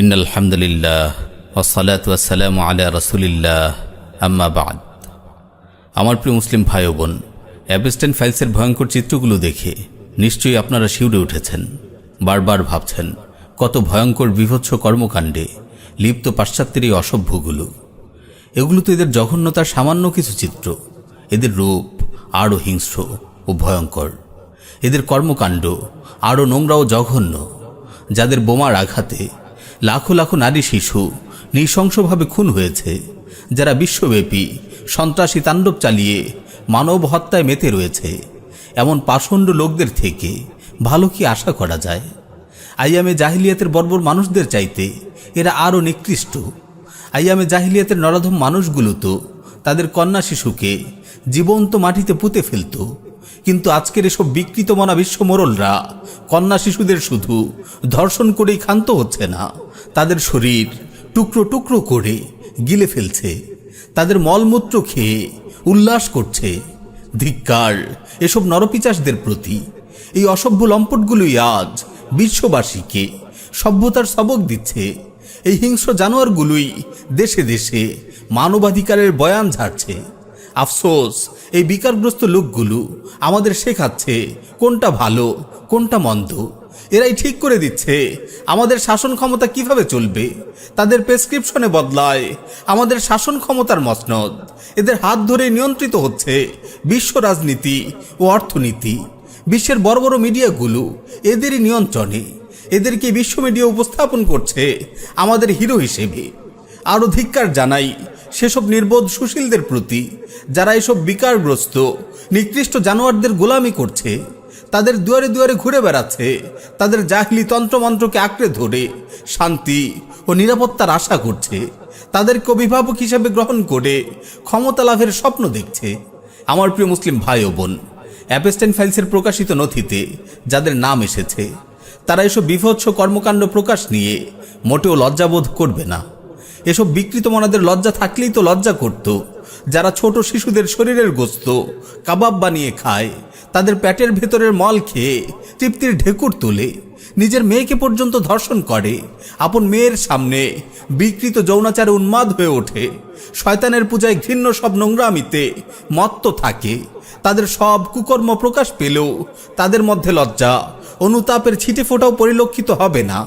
In আলহামদুলিল্লাহ ওসালাত ওয়াসালাম আলা রসুলিল্লাহ। আম্মা বাদ। আমার প্রিয় মুসলিম ভাই বোন অ্যাপেস্টেন ফাইলসের ভয়ঙ্কর চিত্রগুলো দেখে নিশ্চয়ই আপনারা শিউরে উঠেছেন, বারবার ভাবছেন কত ভয়ঙ্কর বিভৎস কর্মকাণ্ডে লিপ্ত পাশ্চাত্যের এই অসভ্যগুলো। এগুলো তো এদের জঘন্যতার সামান্য কিছু চিত্র। এদের রূপ আরও হিংস্র ও ভয়ঙ্কর। এদের কর্মকাণ্ড আরও নোংরা ও জঘন্য। যাদের বোমার আঘাতে লাখো লাখো নারী শিশু নৃশংসভাবে খুন হয়েছে। যারা বিশ্বব্যাপী সন্ত্রাসী তাণ্ডব চালিয়ে মানব হত্যায় মেতে রয়েছে। এমন পাষণ্ড লোকদের থেকে ভালো কি আশা করা যায়? আইয়ামে জাহিলিয়াতের বর্বর মানুষদের চাইতে এরা আরও নিকৃষ্ট। আইয়ামে জাহিলিয়াতের নরাধম মানুষগুলো তো তাদের কন্যা শিশুকে জীবন্ত মাটিতে পুঁতে ফেলত। কিন্তু আজকের এসব বিকৃত মনা বিশ্বমোরলরা কন্যা শিশুদের শুধু ধর্ষণ করেই ক্ষান্ত হচ্ছে না। তাদের শরীর টুকরো টুকরো করে গিলে ফেলছে। তাদের মলমূত্র খেয়ে উল্লাস করছে। ধিক্কার এসব নরপিচাসদের প্রতি। এই অসভ্য লম্পটগুলোই আজ বিশ্ববাসীকে সভ্যতার সবক দিচ্ছে। এই হিংস্র জানোয়ারগুলোই দেশে দেশে মানবাধিকারের বয়ান ঝাড়ছে। আফসোস, এই বিকারগ্রস্ত লোকগুলো আমাদের শেখাচ্ছে কোনটা ভালো, কোনটা মন্দ। এরাই ঠিক করে দিচ্ছে। আমাদের শাসন ক্ষমতা কীভাবে চলবে? তাদের প্রেসক্রিপশনে বদলায়। আমাদের শাসন ক্ষমতার মসনদ। এদের হাত ধরে নিয়ন্ত্রিত হচ্ছে বিশ্ব রাজনীতি ও অর্থনীতি। বিশ্বের বড় বড় মিডিয়াগুলো এদেরই নিয়ন্ত্রণে। এদেরকে বিশ্ব মিডিয়া উপস্থাপন করছে আমাদের হিরো হিসেবে? আরও ধিক্কার জানাই সেসব নির্বোধ সুশীলদের প্রতি, যারা এসব বিকারগ্রস্ত, নিকৃষ্ট জানোয়ারদের গোলামি করছে। তাদের দুয়ারে দুয়ারে ঘুরে বেড়াচ্ছে। তাদের জাহিলি তন্ত্রমন্ত্রকে আঁকড়ে ধরে। শান্তি ও নিরাপত্তার আশা করছে তাদেরকে অভিভাবক হিসেবে গ্রহণ করে ক্ষমতা লাভের স্বপ্ন দেখছে। আমার প্রিয় মুসলিম ভাই ও বোন, অ্যাপেস্টেন ফাইলসের প্রকাশিত নথিতে যাদের নাম এসেছে, তারা এসব বিভৎস কর্মকাণ্ড প্রকাশ নিয়ে মোটেও লজ্জাবোধ করবে না। এসব বিকৃত মনাদের লজ্জা থাকলেই তো লজ্জা করত। যারা ছোট শিশুদের শরীরের গোস্ত, কাবাব বানিয়ে খায়, তাদের প্যাটের ভেতরের মল খেয়ে, তৃপ্তির ঢেকুর তোলে, নিজের মেয়েকে পর্যন্ত ধর্ষণ করে, আপন মেয়ের সামনে বিকৃত যৌনাচারে উন্মাদ হয়ে ওঠে, শয়তানের পূজায় ঘৃণ্য সব নোংরামিতে মত্ত থাকে, তাদের সব কুকর্ম প্রকাশ পেলেও তাদের মধ্যে লজ্জা, অনুতাপের ছিটে ফোটাও পরিলক্ষিত হবে না।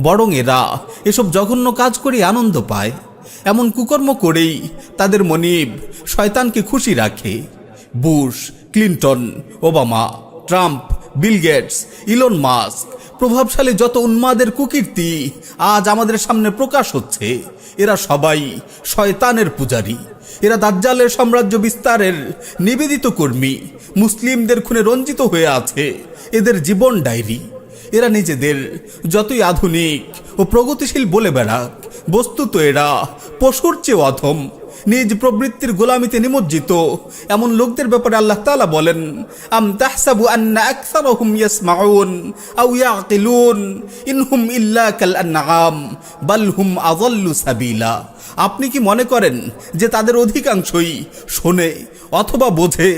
বরং এরা এসব জঘন্য কাজ করে আনন্দ পায়। এমন কুকর্ম করেই তাদের মনিব শয়তানকে খুশি রাখে। Bush, Clinton, Obama, Trump, Bill Gates, Elon Musk, প্রভাবশালী যত উন্মাদের কুকীর্তি আজ আমাদের সামনে প্রকাশ হচ্ছে। এরা সবাই শয়তানের পূজারী। এরা দাজ্জালের সাম্রাজ্য বিস্তারের নিবেদিত কর্মী। মুসলিমদের খুনে রঞ্জিত হয়ে আছে। এদের জীবন ডায়েরি। এরা নিজেদের যতই আধুনিক ও প্রগতিশীল বলে বেড়াক, বস্তুত এরা পশুর চেয়ে অধম। নিজ প্রবৃত্তির গোলামিতে নিমজ্জিত। এমন লোকদের ব্যাপারে আল্লাহ তালা বলেন, আম তাহসাবু আন্না আকসারহুম ইয়াসমাউন আও ইয়াকিলুন। ইনহুম ইল্লা কাল আনআম, বাল হুম আযাল্লু সাবিলা। আপনি কি মনে করেন যে তাদের অধিকাংশই শোনে অথবা বোঝে?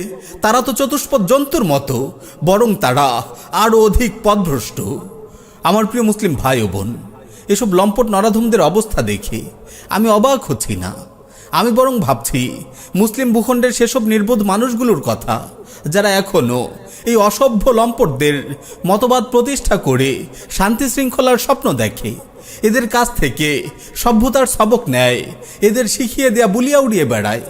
তারা তো চতুষ্পদ জন্তুর মতো, বরং তারা আরও অধিক পথভ্রষ্ট আমার প্রিয় মুসলিম ভাই ও বোন, এসব লম্পট নরাধমদের অবস্থা দেখে আমি অবাক হচ্ছি না। আমি বরং ভাবছি, মুসলিম ভূখণ্ডের সেসব নির্বোধ মানুষগুলোর কথা যারা এখনও এই অসভ্য লম্পটদের মতবাদ প্রতিষ্ঠা করে শান্তি শৃঙ্খলার স্বপ্ন দেখে। এদের কাছ থেকে সভ্যতার সবক নেয়, এদের শিখিয়ে দেয়া বুলিয়া উড়িয়ে বেড়ায়।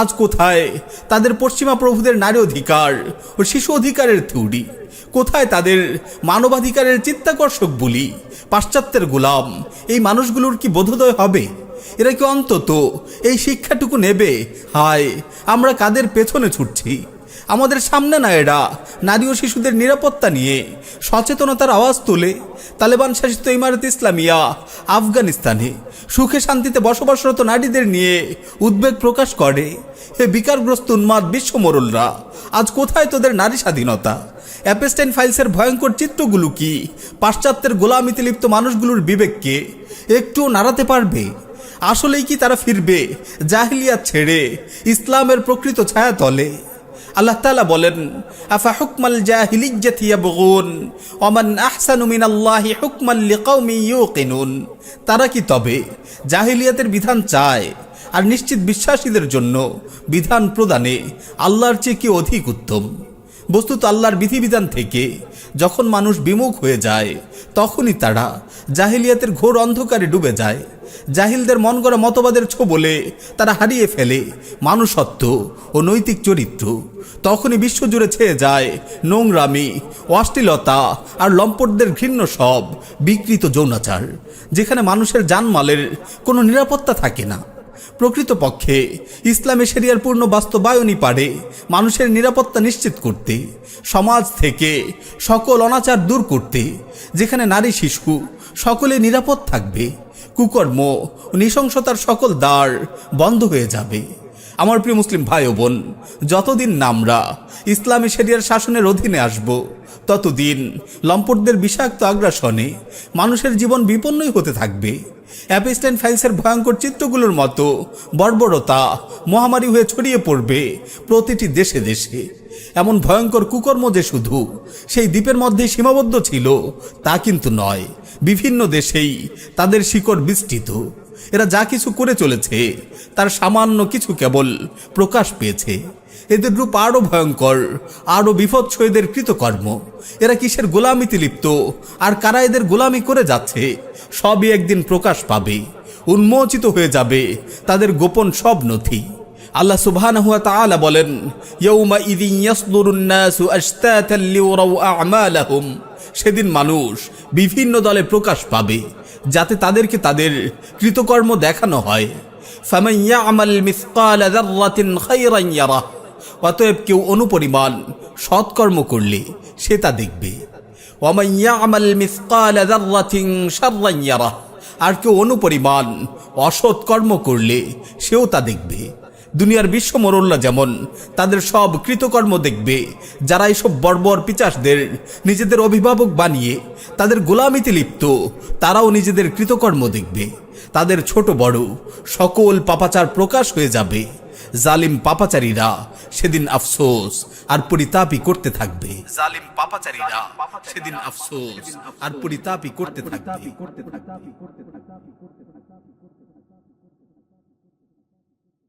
আজ কোথায় তাদের পশ্চিমা প্রভুদের নারী অধিকার ও শিশু অধিকারের থিউরি কোথায় তাদের মানবাধিকারের চিত্তাকর্ষক বলি? পাশ্চাত্যের গোলাম, এই মানুষগুলোর কি বোধোদয় হবে? এরা কি অন্তত এই শিক্ষাটুকু নেবে? হায়, আমরা কাদের পেছনে ছুটছি? আমাদের সামনে না এরা নারী ও শিশুদের নিরাপত্তা নিয়ে সচেতনতার আওয়াজ তোলে তালেবান শাসিত ইমারত ইসলামিয়া আফগানিস্তানে সুখে শান্তিতে বসবাসরত নারীদের নিয়ে উদ্বেগ প্রকাশ করে। হে বিকারগ্রস্ত উন্মাদ বিশ্বমোরলরা আজ কোথায় তোদের নারী স্বাধীনতা? অ্যাপেস্টাইন ফাইলসের ভয়ঙ্কর চিত্রগুলো কি? পাশ্চাত্যের গোলামিতে লিপ্ত মানুষগুলোর বিবেককে একটুও নাড়াতে পারবে? আসলেই কি তারা ফিরবে জাহিলিয়াত ছেড়ে ইসলামের প্রকৃত ছায়া তলে আল্লাহ তালা বলেন, আফা হুকমাল জাহিলিজ্জাতি ইয়াবগুন? ওমান আহসানু মিনাল্লাহি হুকমান লিকাউমি ইউকিনুন? তারা কি তবে জাহিলিয়াতের বিধান চায় আর নিশ্চিত বিশ্বাসীদের জন্য বিধান প্রদানে আল্লাহর চেয়ে কি অধিক উত্তম? বস্তুত আল্লাহর বিধিবিধান থেকে যখন মানুষ বিমুখ হয়ে যায়, তখনই তারা জাহিলিয়াতের ঘোর অন্ধকারে ডুবে যায়। জাহিলদের মন গড়া মতবাদের ছোবলে তারা হারিয়ে ফেলে মানুষত্ব ও নৈতিক চরিত্র। তখনই বিশ্বজুড়ে ছেয়ে যায় নোংরামি, অশ্লীলতা আর লম্পটদের ঘৃণ্য সব বিকৃত যৌনাচার, যেখানে মানুষের জানমালের কোনো নিরাপত্তা থাকে না। প্রকৃতপক্ষে ইসলামে শরিয়ার পূর্ণ বাস্তবায়নই পারে মানুষের নিরাপত্তা নিশ্চিত করতে, সমাজ থেকে সকল অনাচার দূর করতে, যেখানে নারী শিশু সকলে নিরাপদ থাকবে, কুকর্ম নৃশংসতার সকল দ্বার বন্ধ হয়ে যাবে। আমার প্রিয় মুসলিম ভাই ও বোন, যতদিন না আমরা ইসলামী শরিয়ার শাসনের অধীনে আসব, ততদিন লম্পটদের বিষাক্ত আগ্রাসনে মানুষের জীবন বিপন্নই হতে থাকবে। অ্যাপেস্টাইন ফাইলসের ভয়ঙ্কর চিত্রগুলোর মতো বর্বরতা, মহামারী হয়ে ছড়িয়ে পড়বে প্রতিটি দেশে দেশে। এমন ভয়ঙ্কর কুকর্ম যে শুধু সেই দ্বীপের মধ্যেই সীমাবদ্ধ ছিল, তা কিন্তু নয়। বিভিন্ন দেশেই তাদের শিকড় বিস্তৃত। এরা যা কিছু করে চলেছে, তার সামান্য কিছু কেবল প্রকাশ পেয়েছে। এদের রূপ আরও ভয়ঙ্কর আরও বিভৎস এদের কৃতকর্ম। এরা কিসের গোলামিতে লিপ্ত, আর কারা এদের গোলামি করে যাচ্ছে, সবই একদিন প্রকাশ পাবে, উন্মোচিত হয়ে যাবে তাদের গোপন সব নথি। আল্লাহ সুবহানাহু ওয়া তাআলা বলেন সেদিন মানুষ বিভিন্ন দলে প্রকাশ পাবে, যাতে তাদেরকে তাদের কৃতকর্ম দেখানো হয়। ফামান ইয়ামাল মিসকালা যাররাতিন খায়রান ইয়ারাহ। অতএব কেউ অনুপরিমাণ সৎকর্ম করলে সে তা দেখবে। আর কেউ অনুপরিমাণ অসৎ কর্ম করলে সেও তা দেখবে। দুনিয়ার বিশ্ব যেমন তাদের সব কৃতকর্ম দেখবে, যারা এইসব বর্বর পিচাসদের নিজেদের অভিভাবক বানিয়ে তাদের গোলামিতে লিপ্ত, তারাও নিজেদের কৃতকর্ম দেখবে। তাদের ছোট বড় সকল পাপাচার প্রকাশ হয়ে যাবে। জালিম পাপাচারীরা সেদিন আফসোস আর পরিতাপই করতে থাকবে। জালিম পাপাচারীরা সেদিন আফসোস আর পরিতাপই করতে থাকবে।